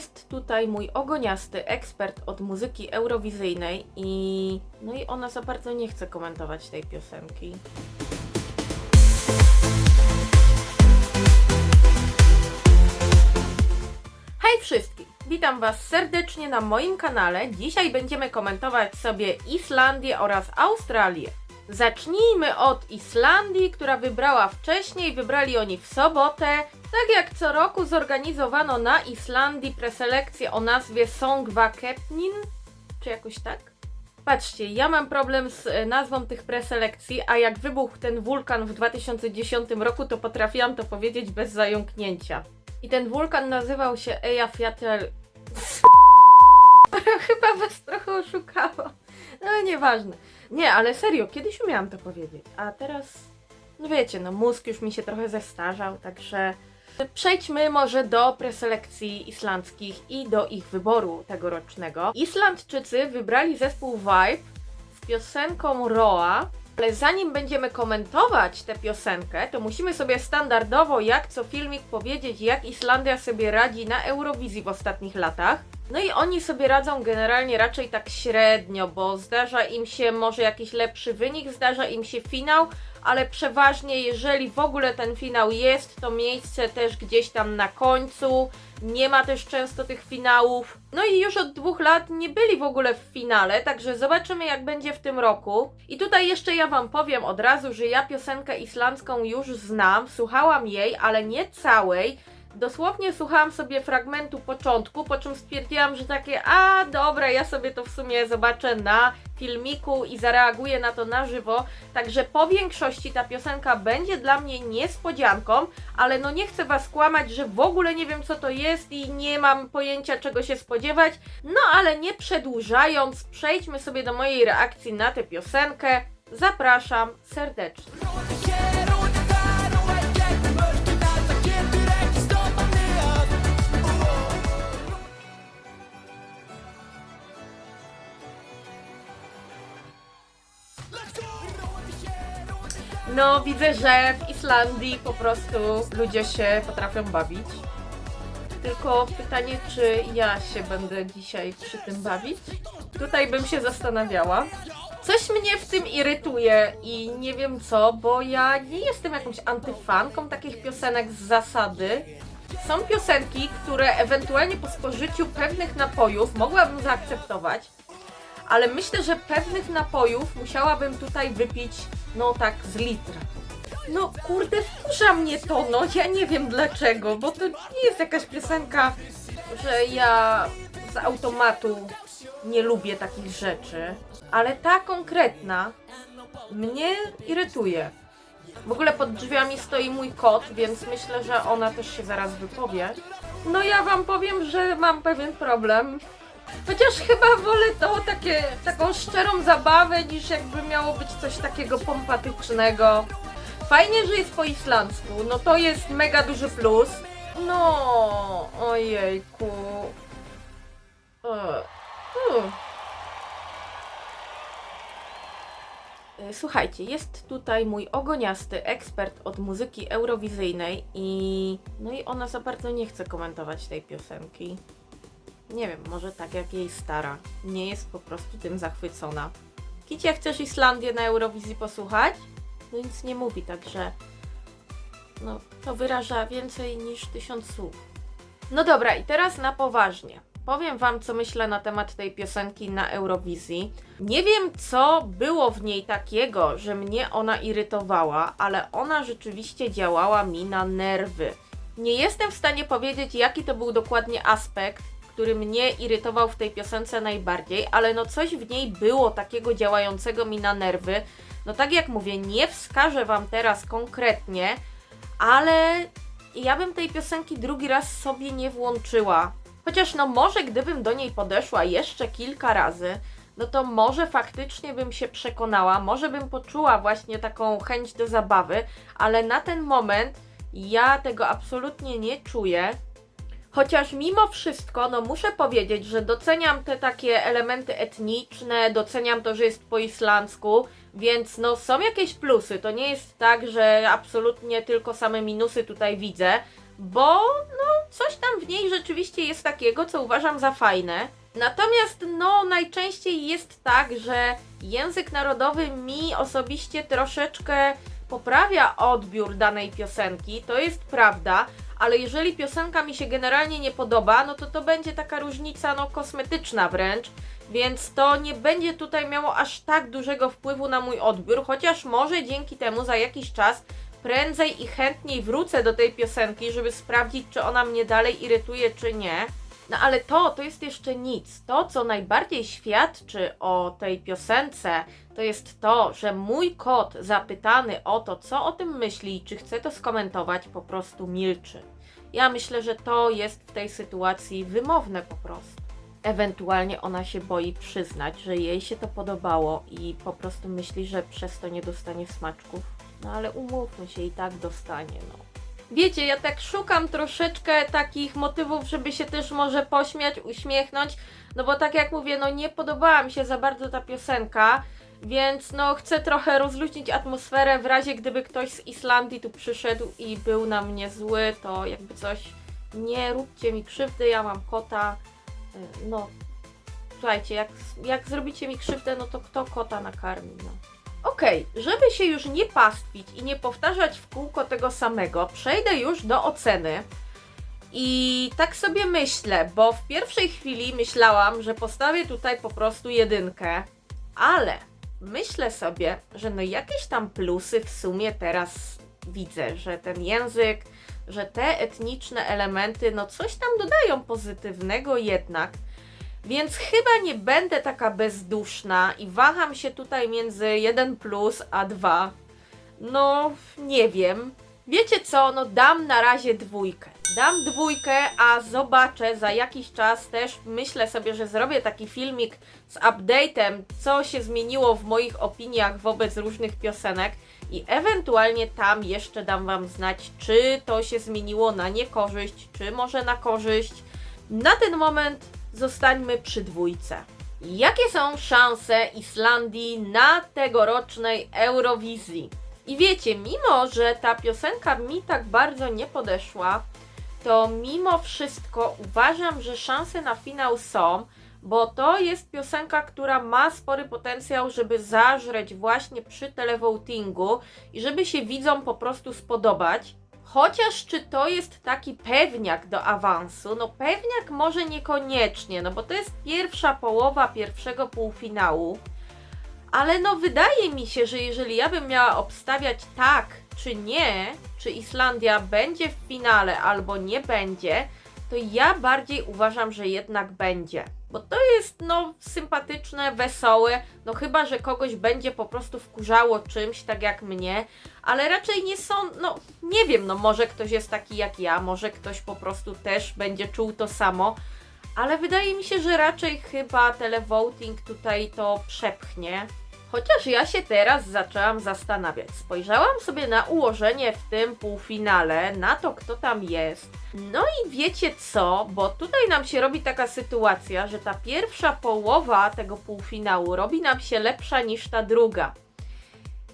jest tutaj mój ogoniasty ekspert od muzyki eurowizyjnej i no i ona za bardzo nie chce komentować tej piosenki. Hej wszystkim! Witam Was serdecznie na moim kanale. Dzisiaj będziemy komentować sobie Islandię oraz Australię. Zacznijmy od Islandii, która wybrała wcześniej, wybrali oni w sobotę. Tak jak co roku zorganizowano na Islandii preselekcję o nazwie Songvakepnin, czy jakoś tak? Patrzcie, ja mam problem z e, nazwą tych preselekcji, a jak wybuchł ten wulkan w 2010 roku, to potrafiłam to powiedzieć bez zająknięcia. I ten wulkan nazywał się Eyjafjallajökull. Chyba was trochę oszukało. No nieważne. Nie, ale serio, kiedyś umiałam to powiedzieć, a teraz, no wiecie, no mózg już mi się trochę zestarzał, także przejdźmy może do preselekcji islandzkich i do ich wyboru tegorocznego. Islandczycy wybrali zespół Vibe z piosenką Roa, ale zanim będziemy komentować tę piosenkę, to musimy sobie standardowo, jak co filmik, powiedzieć, jak Islandia sobie radzi na Eurowizji w ostatnich latach. No i oni sobie radzą generalnie raczej tak średnio, bo zdarza im się może jakiś lepszy wynik, zdarza im się finał, ale przeważnie jeżeli w ogóle ten finał jest, to miejsce też gdzieś tam na końcu. Nie ma też często tych finałów. No i już od dwóch lat nie byli w ogóle w finale, także zobaczymy jak będzie w tym roku. I tutaj jeszcze ja Wam powiem od razu, że ja piosenkę islandzką już znam, słuchałam jej, ale nie całej. Dosłownie słuchałam sobie fragmentu początku, po czym stwierdziłam, że takie, a dobra, ja sobie to w sumie zobaczę na filmiku i zareaguję na to na żywo. Także po większości ta piosenka będzie dla mnie niespodzianką, ale no nie chcę Was kłamać, że w ogóle nie wiem co to jest i nie mam pojęcia czego się spodziewać. No ale nie przedłużając, przejdźmy sobie do mojej reakcji na tę piosenkę. Zapraszam serdecznie. No, widzę, że w Islandii po prostu ludzie się potrafią bawić. Tylko pytanie, czy ja się będę dzisiaj przy tym bawić? Tutaj bym się zastanawiała. Coś mnie w tym irytuje i nie wiem co, bo ja nie jestem jakąś antyfanką takich piosenek z zasady. Są piosenki, które ewentualnie po spożyciu pewnych napojów mogłabym zaakceptować, ale myślę, że pewnych napojów musiałabym tutaj wypić, no tak, z litra. No kurde, wkurza mnie to, no ja nie wiem dlaczego, bo to nie jest jakaś piosenka, że ja z automatu nie lubię takich rzeczy, ale ta konkretna mnie irytuje. W ogóle pod drzwiami stoi mój kot, więc myślę, że ona też się zaraz wypowie. No ja wam powiem, że mam pewien problem. Chociaż chyba wolę to takie, taką szczerą zabawę, niż jakby miało być coś takiego pompatycznego. Fajnie, że jest po islandzku, no to jest mega duży plus. No, ojejku. E. E, Słuchajcie, jest tutaj mój ogoniasty ekspert od muzyki eurowizyjnej i no i ona za bardzo nie chce komentować tej piosenki. Nie wiem, może tak jak jej stara. Nie jest po prostu tym zachwycona. Kicia, chcesz Islandię na Eurowizji posłuchać? No nic nie mówi, także no to wyraża więcej niż tysiąc słów. No dobra, i teraz na poważnie. Powiem Wam, co myślę na temat tej piosenki na Eurowizji. Nie wiem, co było w niej takiego, że mnie ona irytowała, ale ona rzeczywiście działała mi na nerwy. Nie jestem w stanie powiedzieć, jaki to był dokładnie aspekt, który mnie irytował w tej piosence najbardziej, ale no coś w niej było takiego działającego mi na nerwy. No tak jak mówię, nie wskażę Wam teraz konkretnie, ale ja bym tej piosenki drugi raz sobie nie włączyła. Chociaż no może gdybym do niej podeszła jeszcze kilka razy, no to może faktycznie bym się przekonała, może bym poczuła właśnie taką chęć do zabawy, ale na ten moment ja tego absolutnie nie czuję. Chociaż mimo wszystko, no muszę powiedzieć, że doceniam te takie elementy etniczne, doceniam to, że jest po islandzku, więc no są jakieś plusy. To nie jest tak, że absolutnie tylko same minusy tutaj widzę, bo no coś tam w niej rzeczywiście jest takiego, co uważam za fajne. Natomiast no najczęściej jest tak, że język narodowy mi osobiście troszeczkę poprawia odbiór danej piosenki, to jest prawda, ale jeżeli piosenka mi się generalnie nie podoba, no to to będzie taka różnica no kosmetyczna wręcz, więc to nie będzie tutaj miało aż tak dużego wpływu na mój odbiór, chociaż może dzięki temu za jakiś czas prędzej i chętniej wrócę do tej piosenki, żeby sprawdzić, czy ona mnie dalej irytuje, czy nie. No ale to, to jest jeszcze nic. To, co najbardziej świadczy o tej piosence, to jest to, że mój kot zapytany o to, co o tym myśli i czy chce to skomentować, po prostu milczy. Ja myślę, że to jest w tej sytuacji wymowne po prostu. Ewentualnie ona się boi przyznać, że jej się to podobało i po prostu myśli, że przez to nie dostanie smaczków. No ale umówmy się, i tak dostanie, no. Wiecie, ja tak szukam troszeczkę takich motywów, żeby się też może pośmiać, uśmiechnąć, no bo tak jak mówię, no nie podobała mi się za bardzo ta piosenka, więc no chcę trochę rozluźnić atmosferę w razie gdyby ktoś z Islandii tu przyszedł i był na mnie zły, to jakby coś nie róbcie mi krzywdy, ja mam kota, y, no słuchajcie, jak, jak zrobicie mi krzywdę, no to kto kota nakarmi, no. Okej, żeby się już nie pastwić i nie powtarzać w kółko tego samego, przejdę już do oceny. I tak sobie myślę, bo w pierwszej chwili myślałam, że postawię tutaj po prostu jedynkę, ale myślę sobie, że no jakieś tam plusy w sumie teraz widzę, że ten język, że te etniczne elementy, no coś tam dodają pozytywnego jednak. Więc chyba nie będę taka bezduszna i waham się tutaj między 1 plus a 2. No, nie wiem. Wiecie co, no dam na razie dwójkę. Dam dwójkę, a zobaczę za jakiś czas też myślę sobie, że zrobię taki filmik z update'em, co się zmieniło w moich opiniach wobec różnych piosenek i ewentualnie tam jeszcze dam Wam znać, czy to się zmieniło na niekorzyść, czy może na korzyść. Na ten moment zostańmy przy dwójce. Jakie są szanse Islandii na tegorocznej Eurowizji? I wiecie, mimo że ta piosenka mi tak bardzo nie podeszła, to mimo wszystko uważam, że szanse na finał są, bo to jest piosenka, która ma spory potencjał, żeby zażreć właśnie przy televotingu i żeby się widzom po prostu spodobać. Chociaż czy to jest taki pewniak do awansu? No pewniak może niekoniecznie, no bo to jest pierwsza połowa pierwszego półfinału. Ale no wydaje mi się, że jeżeli ja bym miała obstawiać tak czy nie, czy Islandia będzie w finale albo nie będzie, to ja bardziej uważam, że jednak będzie. Bo to jest no sympatyczne, wesołe, no chyba, że kogoś będzie po prostu wkurzało czymś, tak jak mnie, ale raczej nie są, no nie wiem, no może ktoś jest taki jak ja, może ktoś po prostu też będzie czuł to samo, ale wydaje mi się, że raczej chyba televoting tutaj to przepchnie. Chociaż ja się teraz zaczęłam zastanawiać. Spojrzałam sobie na ułożenie w tym półfinale, na to, kto tam jest. No i wiecie co? Bo tutaj nam się robi taka sytuacja, że ta pierwsza połowa tego półfinału robi nam się lepsza niż ta druga.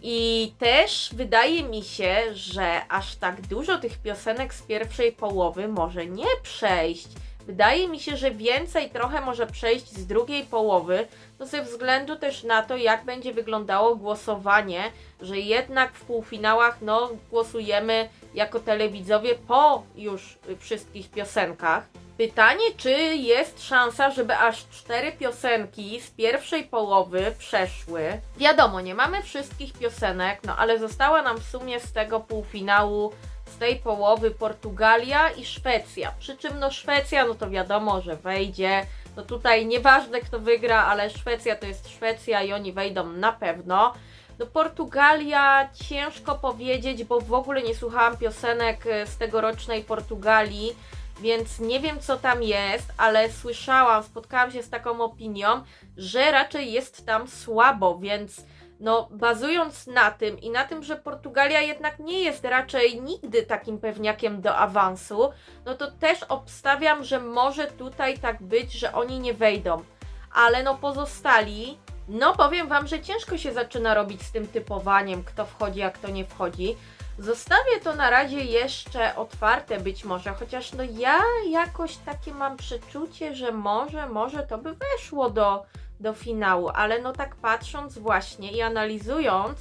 I też wydaje mi się, że aż tak dużo tych piosenek z pierwszej połowy może nie przejść. Wydaje mi się, że więcej trochę może przejść z drugiej połowy, no ze względu też na to, jak będzie wyglądało głosowanie, że jednak w półfinałach no, głosujemy jako telewidzowie po już wszystkich piosenkach. Pytanie, czy jest szansa, żeby aż cztery piosenki z pierwszej połowy przeszły? Wiadomo, nie mamy wszystkich piosenek, no ale została nam w sumie z tego półfinału, tej połowy Portugalia i Szwecja. Przy czym no Szwecja, no to wiadomo, że wejdzie. No tutaj nieważne kto wygra, ale Szwecja to jest Szwecja i oni wejdą na pewno. No Portugalia ciężko powiedzieć, bo w ogóle nie słuchałam piosenek e, z tegorocznej Portugalii, więc nie wiem co tam jest, ale słyszałam, spotkałam się z taką opinią, że raczej jest tam słabo, więc no bazując na tym i na tym, że Portugalia jednak nie jest raczej nigdy takim pewniakiem do awansu, no to też obstawiam, że może tutaj tak być, że oni nie wejdą. Ale no pozostali, no powiem Wam, że ciężko się zaczyna robić z tym typowaniem, kto wchodzi, a kto nie wchodzi. Zostawię to na razie jeszcze otwarte być może, chociaż no ja jakoś takie mam przeczucie, że może, może to by weszło do, do finału, ale no tak patrząc właśnie i analizując,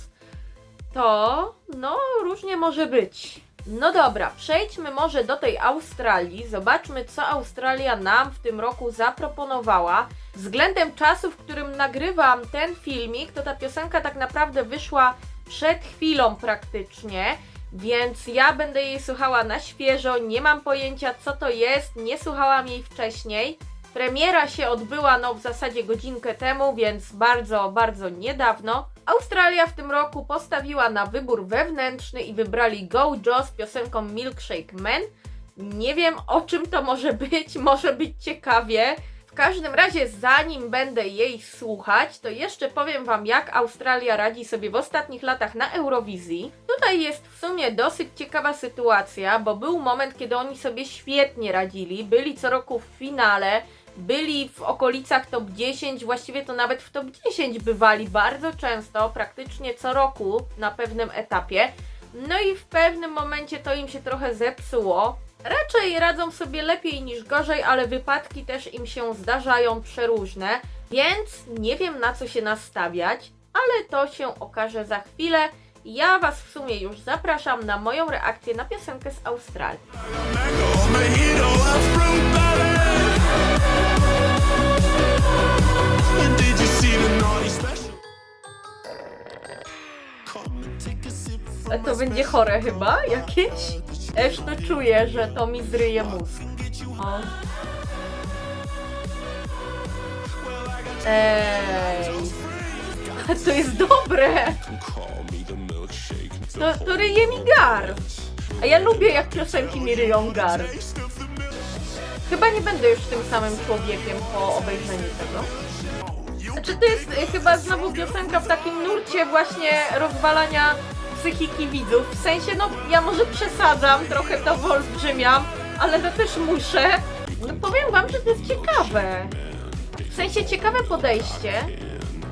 to no różnie może być. No dobra, przejdźmy może do tej Australii. Zobaczmy, co Australia nam w tym roku zaproponowała. Względem czasu, w którym nagrywam ten filmik, to ta piosenka tak naprawdę wyszła przed chwilą praktycznie, więc ja będę jej słuchała na świeżo. Nie mam pojęcia, co to jest, nie słuchałam jej wcześniej. Premiera się odbyła no w zasadzie godzinkę temu, więc bardzo, bardzo niedawno. Australia w tym roku postawiła na wybór wewnętrzny i wybrali Go Joe z piosenką Milkshake Man. Nie wiem o czym to może być, może być ciekawie. W każdym razie, zanim będę jej słuchać, to jeszcze powiem Wam, jak Australia radzi sobie w ostatnich latach na Eurowizji. Tutaj jest w sumie dosyć ciekawa sytuacja, bo był moment, kiedy oni sobie świetnie radzili. Byli co roku w finale, byli w okolicach top 10, właściwie to nawet w top 10 bywali bardzo często, praktycznie co roku na pewnym etapie. No i w pewnym momencie to im się trochę zepsuło. Raczej radzą sobie lepiej niż gorzej, ale wypadki też im się zdarzają przeróżne, więc nie wiem na co się nastawiać, ale to się okaże za chwilę. Ja Was w sumie już zapraszam na moją reakcję na piosenkę z Australii. A A to będzie chore chyba jakieś? Esz to czuję, że to mi zryje mózg. O. Ej. To jest dobre! To, to ryje mi gar. A ja lubię jak piosenki mi ryją gar. Chyba nie będę już tym samym człowiekiem po obejrzeniu tego. Znaczy to jest y, chyba znowu piosenka w takim nurcie właśnie rozwalania psychiki widzów. W sensie, no ja może przesadzam, trochę to wyolbrzymiam, ale to też muszę. No powiem wam, że to jest ciekawe. W sensie ciekawe podejście.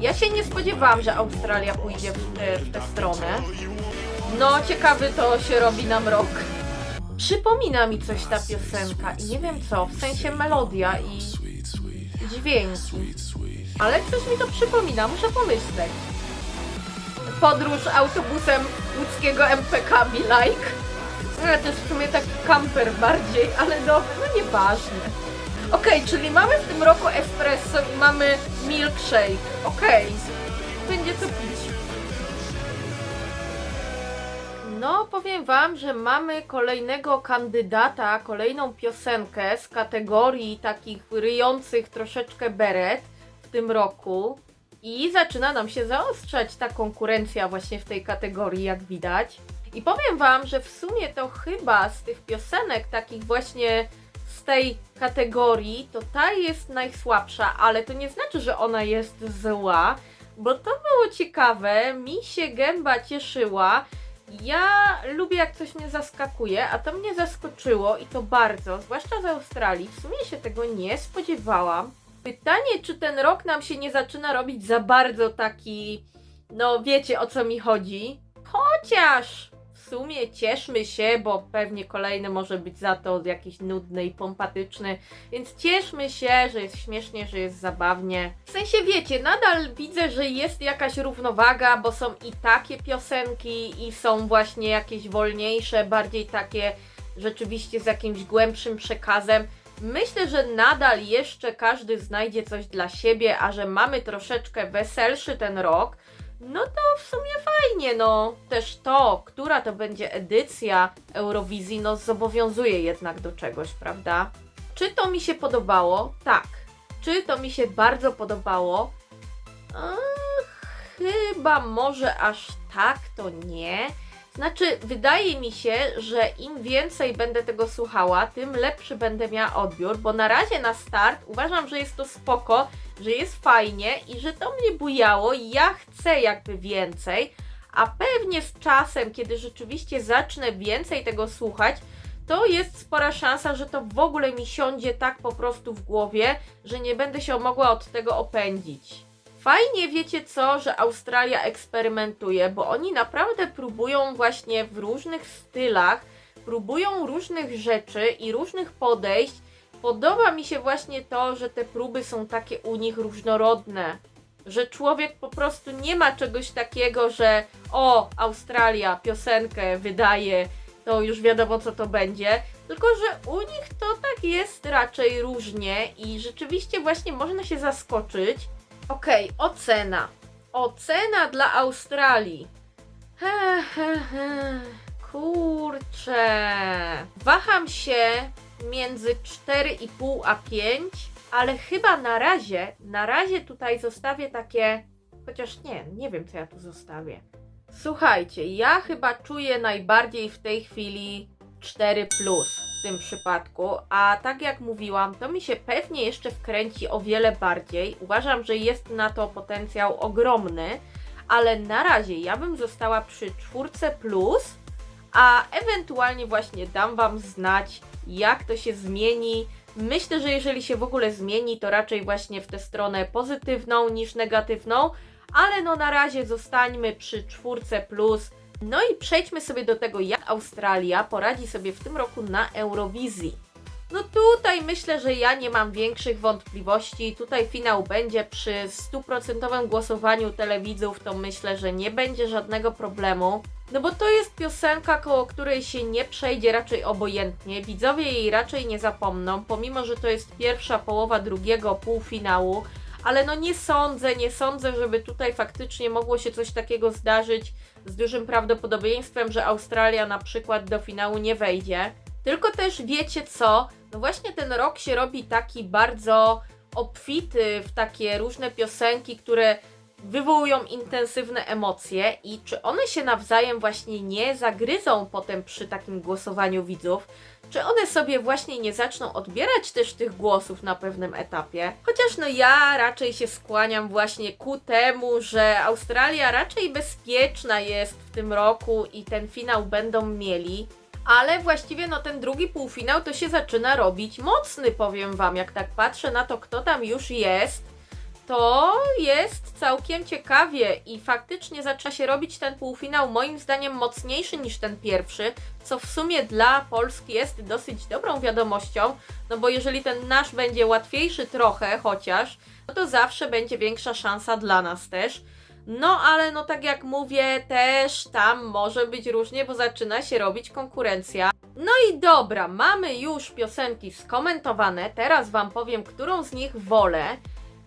Ja się nie spodziewałam, że Australia pójdzie w tę, w tę stronę. No, ciekawy to się robi nam rok. Przypomina mi coś ta piosenka i nie wiem co, w sensie melodia i dźwięki. Ale coś mi to przypomina, muszę pomyśleć. Podróż autobusem łódzkiego MPK Be Like. No, to jest w sumie taki kamper bardziej, ale dobra, no nieważne. Okej, czyli mamy w tym roku espresso i mamy milkshake. Okej, będzie co pić. No, powiem Wam, że mamy kolejnego kandydata, kolejną piosenkę z kategorii takich ryjących troszeczkę beret w tym roku. I zaczyna nam się zaostrzać ta konkurencja właśnie w tej kategorii, jak widać. I powiem Wam, że w sumie to chyba z tych piosenek takich właśnie z tej kategorii, to ta jest najsłabsza, ale to nie znaczy, że ona jest zła, bo to było ciekawe, mi się gęba cieszyła. Ja lubię jak coś mnie zaskakuje, a to mnie zaskoczyło i to bardzo, zwłaszcza z Australii. W sumie się tego nie spodziewałam. Pytanie, czy ten rok nam się nie zaczyna robić za bardzo taki, no wiecie o co mi chodzi. Chociaż sumie cieszmy się, bo pewnie kolejny może być za to jakiś nudny i pompatyczny, więc cieszmy się, że jest śmiesznie, że jest zabawnie. W sensie wiecie, nadal widzę, że jest jakaś równowaga, bo są i takie piosenki, i są właśnie jakieś wolniejsze, bardziej takie rzeczywiście z jakimś głębszym przekazem. Myślę, że nadal jeszcze każdy znajdzie coś dla siebie, a że mamy troszeczkę weselszy ten rok, no to w sumie fajnie, no. Też to, która to będzie edycja Eurowizji, no zobowiązuje jednak do czegoś, prawda? Czy to mi się podobało? Tak. Czy to mi się bardzo podobało? Chyba może aż tak to nie. Znaczy, wydaje mi się, że im więcej będę tego słuchała, tym lepszy będę miała odbiór, bo na razie na start uważam, że jest to spoko, że jest fajnie i że to mnie bujało ja chcę jakby więcej, a pewnie z czasem, kiedy rzeczywiście zacznę więcej tego słuchać, to jest spora szansa, że to w ogóle mi siądzie tak po prostu w głowie, że nie będę się mogła od tego opędzić. Fajnie wiecie co, że Australia eksperymentuje, bo oni naprawdę próbują właśnie w różnych stylach, próbują różnych rzeczy i różnych podejść. Podoba mi się właśnie to, że te próby są takie u nich różnorodne. Że człowiek po prostu nie ma czegoś takiego, że o, Australia piosenkę wydaje, to już wiadomo co to będzie. Tylko, że u nich to tak jest raczej różnie i rzeczywiście właśnie można się zaskoczyć. Okej, ocena. Ocena dla Australii. He, he, he. Kurczę. Waham się między 4,5 a 5, ale chyba na razie, na razie tutaj zostawię takie. Chociaż nie, nie wiem co ja tu zostawię. Słuchajcie, ja chyba czuję najbardziej w tej chwili 4 plus w tym przypadku, a tak jak mówiłam, to mi się pewnie jeszcze wkręci o wiele bardziej. Uważam, że jest na to potencjał ogromny, ale na razie ja bym została przy czwórce plus, a ewentualnie właśnie dam Wam znać, jak to się zmieni. Myślę, że jeżeli się w ogóle zmieni, to raczej właśnie w tę stronę pozytywną niż negatywną, ale no na razie zostańmy przy czwórce plus. No i przejdźmy sobie do tego, jak Australia poradzi sobie w tym roku na Eurowizji. No tutaj myślę, że ja nie mam większych wątpliwości. Tutaj finał będzie przy stuprocentowym głosowaniu telewidzów, to myślę, że nie będzie żadnego problemu. No bo to jest piosenka, koło której się nie przejdzie raczej obojętnie. Widzowie jej raczej nie zapomną, pomimo że to jest pierwsza połowa drugiego półfinału. Ale no nie sądzę, nie sądzę, żeby tutaj faktycznie mogło się coś takiego zdarzyć z dużym prawdopodobieństwem, że Australia na przykład do finału nie wejdzie. Tylko też wiecie co? No właśnie ten rok się robi taki bardzo obfity w takie różne piosenki, które wywołują intensywne emocje i czy one się nawzajem właśnie nie zagryzą potem przy takim głosowaniu widzów? Czy one sobie właśnie nie zaczną odbierać też tych głosów na pewnym etapie? Chociaż no ja raczej się skłaniam właśnie ku temu, że Australia raczej bezpieczna jest w tym roku i ten finał będą mieli. Ale właściwie no ten drugi półfinał to się zaczyna robić mocny, powiem wam. Jak tak patrzę na to, kto tam już jest, to jest całkiem ciekawie i faktycznie zaczyna się robić ten półfinał moim zdaniem mocniejszy niż ten pierwszy, co w sumie dla Polski jest dosyć dobrą wiadomością, no bo jeżeli ten nasz będzie łatwiejszy trochę chociaż, no to zawsze będzie większa szansa dla nas też. No ale no tak jak mówię, też tam może być różnie, bo zaczyna się robić konkurencja. No i dobra, mamy już piosenki skomentowane, teraz Wam powiem, którą z nich wolę.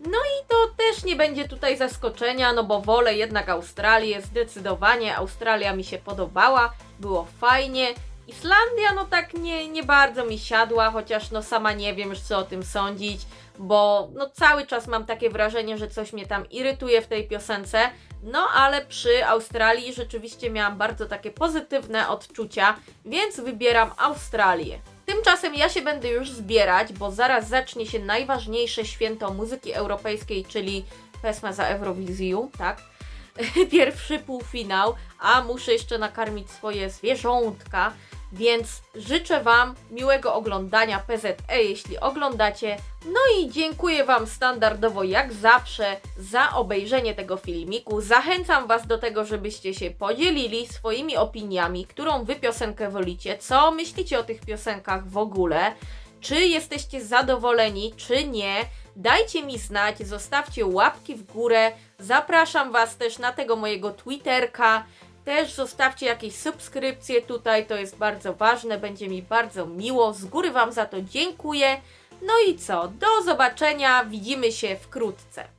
No i to też nie będzie tutaj zaskoczenia, no bo wolę jednak Australię, zdecydowanie Australia mi się podobała, było fajnie. Islandia no tak nie, nie bardzo mi siadła, chociaż no sama nie wiem już co o tym sądzić, bo no cały czas mam takie wrażenie, że coś mnie tam irytuje w tej piosence. No ale przy Australii rzeczywiście miałam bardzo takie pozytywne odczucia, więc wybieram Australię. Tymczasem ja się będę już zbierać, bo zaraz zacznie się najważniejsze święto muzyki europejskiej, czyli Pesma za Eurowizję, tak? Pierwszy półfinał, a muszę jeszcze nakarmić swoje zwierzątka, więc życzę Wam miłego oglądania PZE, jeśli oglądacie. No i dziękuję Wam standardowo, jak zawsze, za obejrzenie tego filmiku. Zachęcam Was do tego, żebyście się podzielili swoimi opiniami, którą Wy piosenkę wolicie, co myślicie o tych piosenkach w ogóle, czy jesteście zadowoleni, czy nie. Dajcie mi znać, zostawcie łapki w górę. Zapraszam Was też na tego mojego Twitterka. Też zostawcie jakieś subskrypcje tutaj, to jest bardzo ważne, będzie mi bardzo miło. Z góry Wam za to dziękuję. No i co? Do zobaczenia, widzimy się wkrótce.